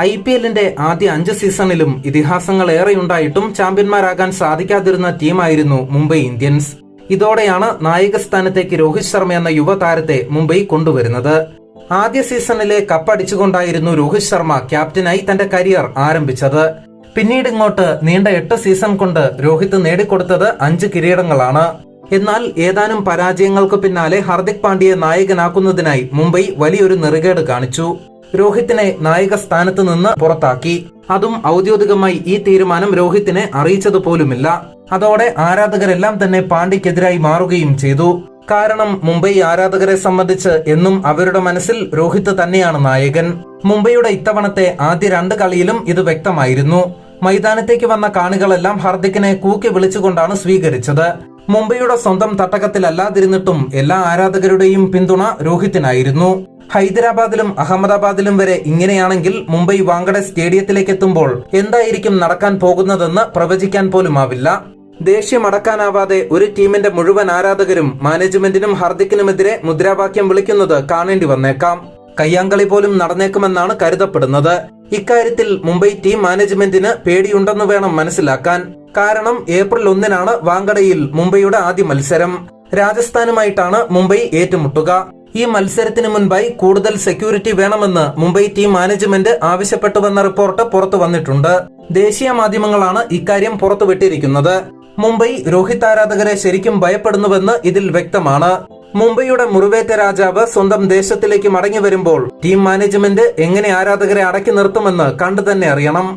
I P എല്ലിന്റെ ആദ്യ അഞ്ച് സീസണിലും ഇതിഹാസങ്ങൾ ഏറെയുണ്ടായിട്ടും ചാമ്പ്യന്മാരാകാൻ സാധിക്കാതിരുന്ന ടീമായിരുന്നു മുംബൈ ഇന്ത്യൻസ്. ഇതോടെയാണ് നായക സ്ഥാനത്തേക്ക് രോഹിത് ശർമ്മ എന്ന യുവതാരത്തെ മുംബൈ കൊണ്ടുവരുന്നത്. ആദ്യ സീസണിലെ കപ്പടിച്ചുകൊണ്ടായിരുന്നു രോഹിത് ശർമ്മ ക്യാപ്റ്റനായി തന്റെ കരിയർ ആരംഭിച്ചത്. പിന്നീട് ഇങ്ങോട്ട് നീണ്ട എട്ട് സീസൺ കൊണ്ട് രോഹിത് നേടിക്കൊടുത്തത് അഞ്ച് കിരീടങ്ങളാണ്. എന്നാൽ ഏതാനും പരാജയങ്ങൾക്ക് പിന്നാലെ ഹർദിക് പാണ്ഡ്യയെ നായകനാക്കുന്നതിനായി മുംബൈ വലിയൊരു നെറുകേട് കാണിച്ചു. രോഹിത്തിനെ നായക സ്ഥാനത്ത് നിന്ന് പുറത്താക്കി. അതും ഔദ്യോഗികമായി ഈ തീരുമാനം രോഹിത്തിനെ അറിയിച്ചത് പോലുമില്ല അതോടെ ആരാധകരെല്ലാം തന്നെ പാണ്ഡ്യക്കെതിരായി മാറുകയും ചെയ്തു. കാരണം മുംബൈ ആരാധകരെ സംബന്ധിച്ച് എന്നും അവരുടെ മനസ്സിൽ രോഹിത് തന്നെയാണ് നായകൻ. മുംബൈയുടെ ഇത്തവണത്തെ ആദ്യ രണ്ട് കളിയിലും ഇത് വ്യക്തമായിരുന്നു. മൈതാനത്തേക്ക് വന്ന കാണികളെല്ലാം ഹർദിക്കിനെ കൂക്കി വിളിച്ചുകൊണ്ടാണ് സ്വീകരിച്ചത്. മുംബൈയുടെ സ്വന്തം തട്ടകത്തിലല്ലാതിരുന്നിട്ടും എല്ലാ ആരാധകരുടെയും പിന്തുണ രോഹിത്തിനായിരുന്നു. ഹൈദരാബാദിലും അഹമ്മദാബാദിലും വരെ ഇങ്ങനെയാണെങ്കിൽ മുംബൈ വാങ്കഡെ സ്റ്റേഡിയത്തിലേക്ക് എത്തുമ്പോൾ എന്തായിരിക്കും നടക്കാൻ പോകുന്നതെന്ന് പ്രവചിക്കാൻ പോലുമാവില്ല ദേഷ്യമടക്കാനാവാതെ ഒരു ടീമിന്റെ മുഴുവൻ ആരാധകരും മാനേജ്മെന്റിനും ഹർദിക്കിനുമെതിരെ മുദ്രാവാക്യം വിളിക്കുന്നത് കാണേണ്ടി വന്നേക്കാം. കയ്യാങ്കളി പോലും നടന്നേക്കുമെന്നാണ് കരുതപ്പെടുന്നത്. ഇക്കാര്യത്തിൽ മുംബൈ ടീം മാനേജ്മെന്റിന് പേടിയുണ്ടെന്ന് വേണം മനസ്സിലാക്കാൻ. കാരണം ഏപ്രിൽ ഒന്നിനാണ് വാങ്കഡയിൽ മുംബൈയുടെ ആദ്യ മത്സരം. രാജസ്ഥാനുമായിട്ടാണ് മുംബൈ ഏറ്റുമുട്ടുക. ഈ മത്സരത്തിന് മുൻപായി കൂടുതൽ സെക്യൂരിറ്റി വേണമെന്ന് മുംബൈ ടീം മാനേജ്മെന്റ് ആവശ്യപ്പെട്ടുവെന്ന റിപ്പോർട്ട് പുറത്തു വന്നിട്ടുണ്ട്. ദേശീയ മാധ്യമങ്ങളാണ് ഇക്കാര്യം പുറത്തുവിട്ടിരിക്കുന്നത്. മുംബൈ രോഹിത് ആരാധകരെ ശരിക്കും ഭയപ്പെടുന്നുവെന്ന് ഇതിൽ വ്യക്തമാണ്. മുംബൈയുടെ മുറിവേറ്റ രാജാവ് സ്വന്തം ദേശത്തിലേക്ക് മടങ്ങി വരുമ്പോൾ ടീം മാനേജ്മെന്റ് എങ്ങനെ ആരാധകരെ അടക്കി നിർത്തുമെന്ന് കണ്ടു തന്നെ അറിയണം.